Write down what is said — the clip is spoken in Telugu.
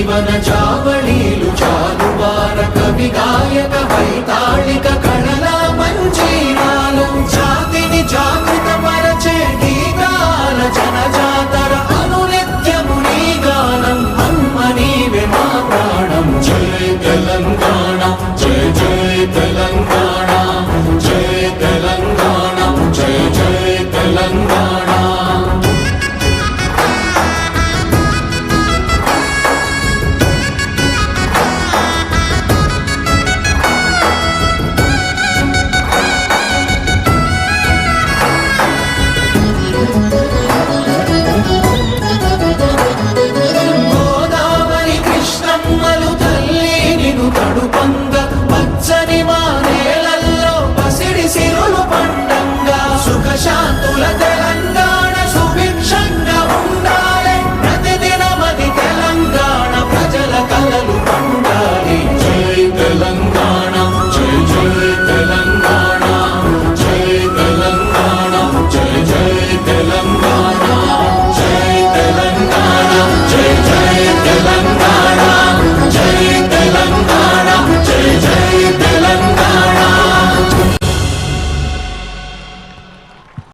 జీవన జావళీలు జాలువార కవి గాయక వై